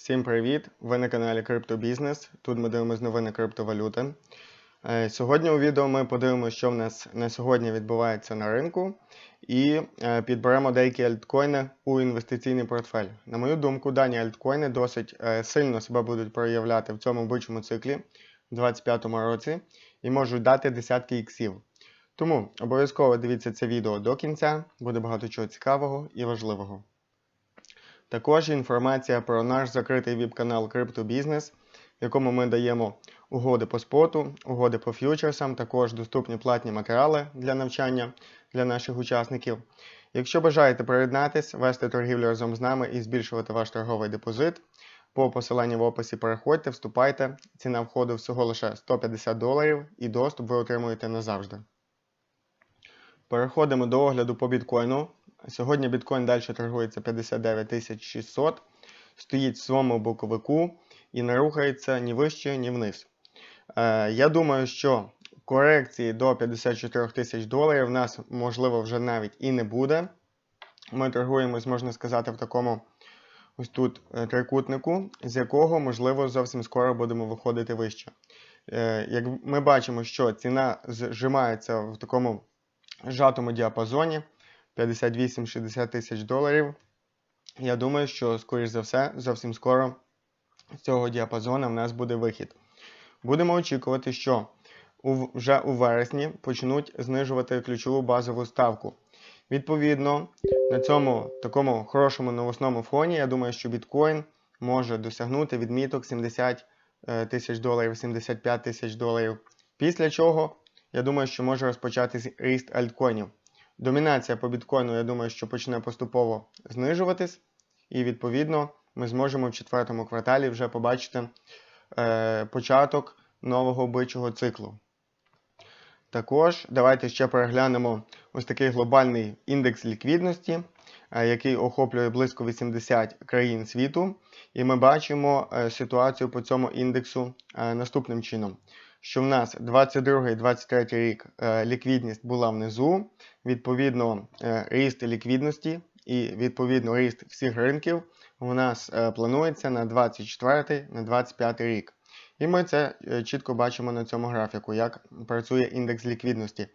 Всім привіт! Ви на каналі Криптобізнес. Тут ми дивимося новини криптовалюти. Е, Сьогодні у відео ми подивимося, що в нас на сьогодні відбувається на ринку, і е, підберемо деякі альткоїни у інвестиційний портфель. На мою думку, дані альткоїни досить е, сильно себе будуть проявляти в цьому бичому циклі у 2025 році і можуть дати десятки іксів. Тому обов'язково дивіться це відео до кінця, буде багато чого цікавого і важливого. Також інформація про наш закритий віп-канал CryptoBusiness, в якому ми даємо угоди по споту, угоди по ф'ючерсам, також доступні платні матеріали для навчання для наших учасників. Якщо бажаєте приєднатись, вести торгівлю разом з нами і збільшувати ваш торговий депозит, по посиланню в описі переходьте, вступайте. Ціна входу всього лише 150 доларів і доступ ви отримуєте назавжди. Переходимо до огляду по біткоїну. Сьогодні біткоін далі торгується 59 600, стоїть в своєму боковику і не рухається ні вище, ні вниз. Е, я думаю, що корекції до 54 тисяч доларів в нас, можливо, вже навіть і не буде. Ми торгуємось, можна сказати, в такому ось тут е, трикутнику, з якого, можливо, зовсім скоро будемо виходити вище. Е, як ми бачимо, що ціна зжимається в такому сжатому діапазоні. 58-60 тисяч доларів. Я думаю, що, скоріш за все, зовсім скоро з цього діапазону в нас буде вихід. Будемо очікувати, що вже у вересні почнуть знижувати ключову базову ставку. Відповідно, на цьому такому хорошому новосному фоні, я думаю, що біткоін може досягнути відміток 70 тисяч доларів, 75 тисяч доларів. Після чого, я думаю, що може розпочатись ріст альткоїнів. Домінація по біткоїну, я думаю, що почне поступово знижуватись, і відповідно ми зможемо в четвертому кварталі вже побачити е, початок нового бичого циклу. Також давайте ще переглянемо ось такий глобальний індекс ліквідності, е, який охоплює близько 80 країн світу. І ми бачимо е, ситуацію по цьому індексу е, наступним чином що в нас 22-23 рік е, ліквідність була внизу, відповідно, е, ріст ліквідності і відповідно ріст всіх ринків у нас е, планується на 24 на 25 рік. І ми це чітко бачимо на цьому графіку, як працює індекс ліквідності.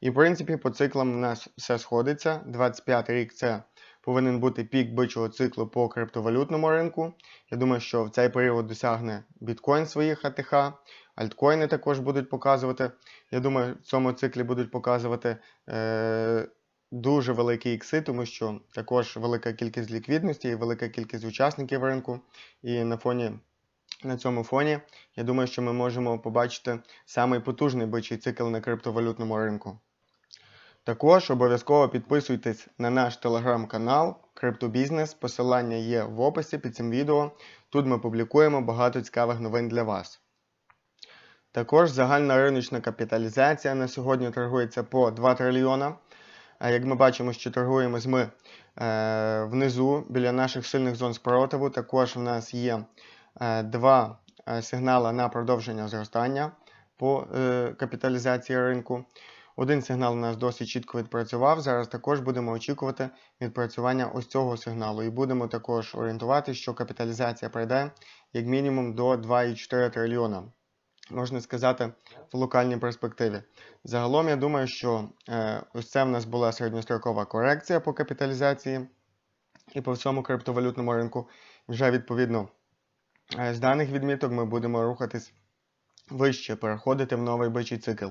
І, в принципі, по циклам у нас все сходиться. 25 рік це повинен бути пік бичого циклу по криптовалютному ринку. Я думаю, що в цей період досягне біткоін своїх АТХ. Альткоїни також будуть показувати. Я думаю, в цьому циклі будуть показувати е, дуже великі ікси, тому що також велика кількість ліквідності і велика кількість учасників ринку. І на фоні. На цьому фоні, я думаю, що ми можемо побачити самий потужний бичий цикл на криптовалютному ринку. Також обов'язково підписуйтесь на наш телеграм-канал Криптобізнес. Посилання є в описі під цим відео. Тут ми публікуємо багато цікавих новин для вас. Також загальна риночна капіталізація на сьогодні торгується по 2 трильйона. Як ми бачимо, що торгуємось ми е, внизу біля наших сильних зон спротиву. Також у нас є е, два е, сигнали на продовження зростання по е, капіталізації ринку. Один сигнал у нас досить чітко відпрацював. Зараз також будемо очікувати відпрацювання ось цього сигналу. І будемо також орієнтувати, що капіталізація пройде як мінімум до 2,4 трильйона можна сказати, в локальній перспективі. Загалом, я думаю, що е, ось це в нас була середньострокова корекція по капіталізації і по всьому криптовалютному ринку. Вже відповідно е, з даних відміток ми будемо рухатись вище, переходити в новий бичий цикл.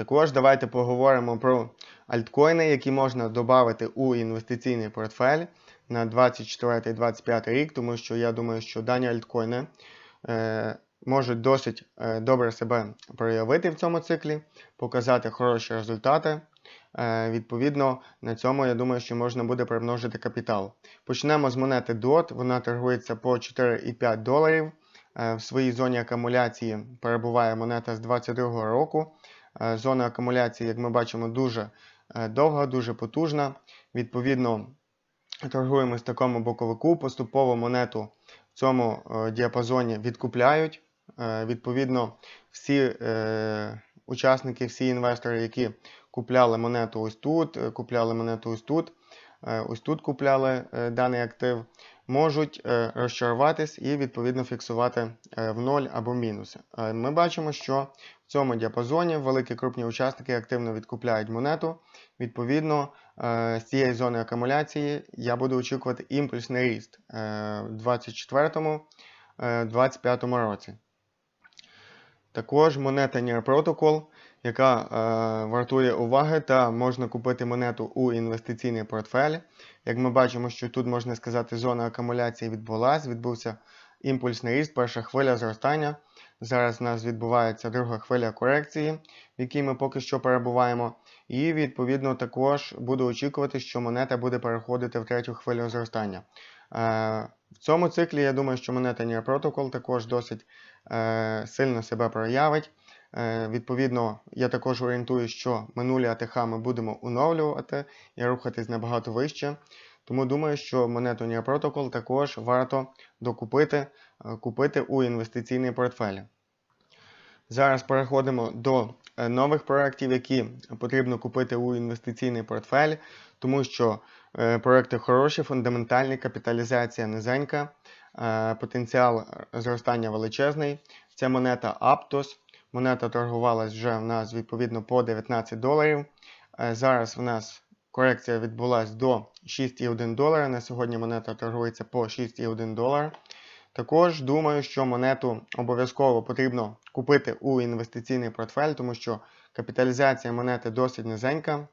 Також давайте поговоримо про альткоїни, які можна додати у інвестиційний портфель на 24-25 рік, тому що я думаю, що дані альткоїни е, можуть досить е, добре себе проявити в цьому циклі, показати хороші результати. Е, відповідно, на цьому я думаю, що можна буде примножити капітал. Почнемо з монети DOT, вона торгується по 4,5 доларів. Е, в своїй зоні акумуляції перебуває монета з 2022 року. Зона акумуляції, як ми бачимо, дуже довга, дуже потужна. Відповідно, торгуємо з такому боковику, поступово монету в цьому діапазоні відкупляють. Е, відповідно, всі е, учасники, всі інвестори, які купляли монету ось тут, е, купляли монету ось тут, е, ось тут купляли е, даний актив, можуть е, розчаруватись і відповідно фіксувати е, в ноль або мінус. Е, Ми бачимо, що в цьому діапазоні великі крупні учасники активно відкупляють монету. Відповідно, з цієї зони акумуляції я буду очікувати імпульсний ріст в 2024-2025 році. Також монета Near Protocol, яка е, вартує уваги та можна купити монету у інвестиційний портфель. Як ми бачимо, що тут можна сказати, зона акумуляції відбулась, відбувся імпульсний ріст, перша хвиля зростання. Зараз у нас відбувається друга хвиля корекції, в якій ми поки що перебуваємо. І відповідно також буду очікувати, що монета буде переходити в третю хвилю зростання. Е, в цьому циклі я думаю, що монета Near Protocol також досить е, сильно себе проявить. Е, відповідно, я також орієнтую, що минулі АТХ ми будемо оновлювати і рухатись набагато вище. Тому думаю, що монету Near Protocol також варто докупити, е, купити у інвестиційний портфель. Зараз переходимо до е, нових проєктів, які потрібно купити у інвестиційний портфель, тому що проекти хороші, фундаментальні, капіталізація низенька, потенціал зростання величезний. Це монета Aptos. Монета торгувалась вже в нас відповідно по 19 доларів. Е, Зараз в нас корекція відбулася до 6,1 долара. На сьогодні монета торгується по 6,1 долар. Також думаю, що монету обов'язково потрібно купити у інвестиційний портфель, тому що капіталізація монети досить низенька.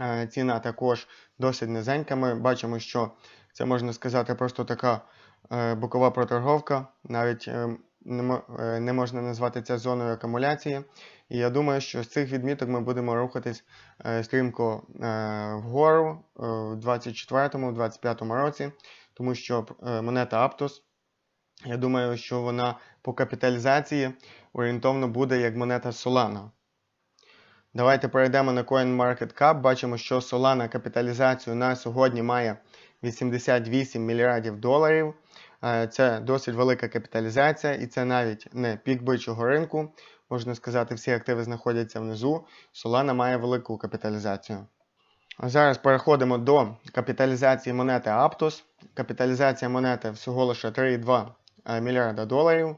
Е, Ціна також досить низенька. Ми бачимо, що це можна сказати просто така е, бокова проторговка. Навіть е, е, не можна назвати це зоною акумуляції. І я думаю, що з цих відміток ми будемо рухатись е, стрімко е, вгору в 2024-2025 році, тому що монета Aptos, я думаю, що вона по капіталізації орієнтовно буде як монета Solana. Давайте перейдемо на CoinMarketCap. Бачимо, що Solana капіталізацію на сьогодні має 88 мільярдів доларів. Це досить велика капіталізація, і це навіть не пік бичого ринку. Можна сказати, всі активи знаходяться внизу. Solana має велику капіталізацію. А Зараз переходимо до капіталізації монети Aptos. Капіталізація монети всього лише 3,2 е, мільярда доларів.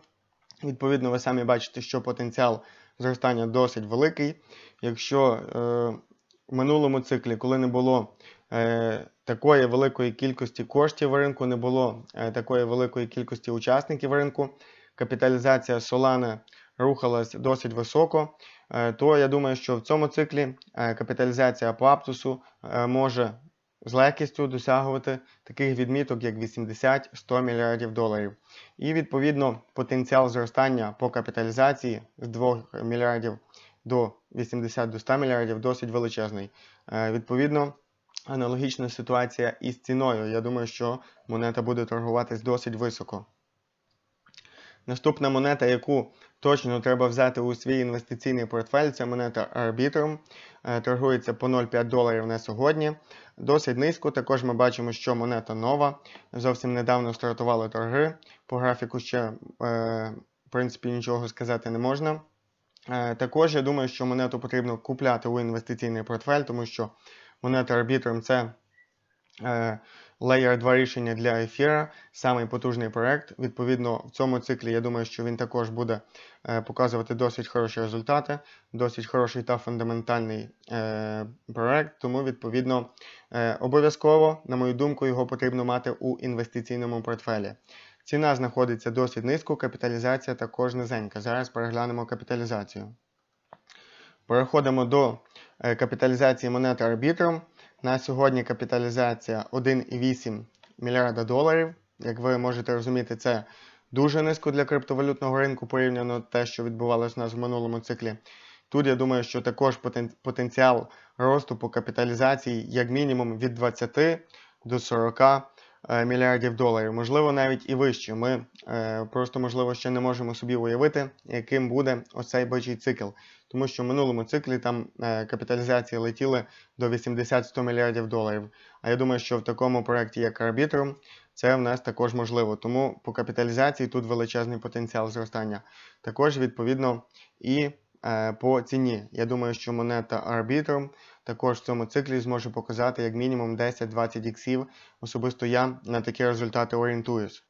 Відповідно, ви самі бачите, що потенціал зростання досить великий. Якщо е, в минулому циклі, коли не було такої великої кількості коштів в ринку, не було е, такої великої кількості учасників ринку, капіталізація Solana рухалась досить високо, е, то я думаю, що в цьому циклі е, капіталізація по Аптусу е, може з легкістю досягувати таких відміток, як 80-100 мільярдів доларів. І відповідно потенціал зростання по капіталізації з 2 мільярдів до 80 до 100 мільярдів досить величезний. Е, Відповідно, аналогічна ситуація із ціною. Я думаю, що монета буде торгуватись досить високо. Наступна монета, яку точно треба взяти у свій інвестиційний портфель, це монета Arbitrum. Е, Торгується по 0,5 доларів на сьогодні. Досить низько. Також ми бачимо, що монета нова. Зовсім недавно стартували торги. По графіку ще, е, в принципі, нічого сказати не можна. Е, Також я думаю, що монету потрібно купляти у інвестиційний портфель, тому що монета Arbitrum це е, Layer 2 рішення для ефіра, самий потужний проект. Відповідно, в цьому циклі я думаю, що він також буде е, показувати досить хороші результати, досить хороший та фундаментальний е, проект. Тому, відповідно, обов'язково, на мою думку, його потрібно мати у інвестиційному портфелі. Ціна знаходиться досить низько, капіталізація також низенька. Зараз переглянемо капіталізацію. Переходимо до е, капіталізації монети Arbitrum. На сьогодні капіталізація 1,8 мільярда доларів. Як ви можете розуміти, це дуже низько для криптовалютного ринку порівняно те, що відбувалося у нас в минулому циклі. Тут я думаю, що також потенціал росту по капіталізації як мінімум від 20 до 40 е, мільярдів доларів, можливо, навіть і вище. Ми е, просто, можливо, ще не можемо собі уявити, яким буде оцей бичий цикл. Тому що в минулому циклі там е, капіталізації летіли до 80-100 мільярдів доларів. А я думаю, що в такому проєкті, як Arbitrum, це в нас також можливо. Тому по капіталізації тут величезний потенціал зростання. Також, відповідно, і е, по ціні. Я думаю, що монета Arbitrum також в цьому циклі зможе показати як мінімум 10-20 іксів. Особисто я на такі результати орієнтуюсь.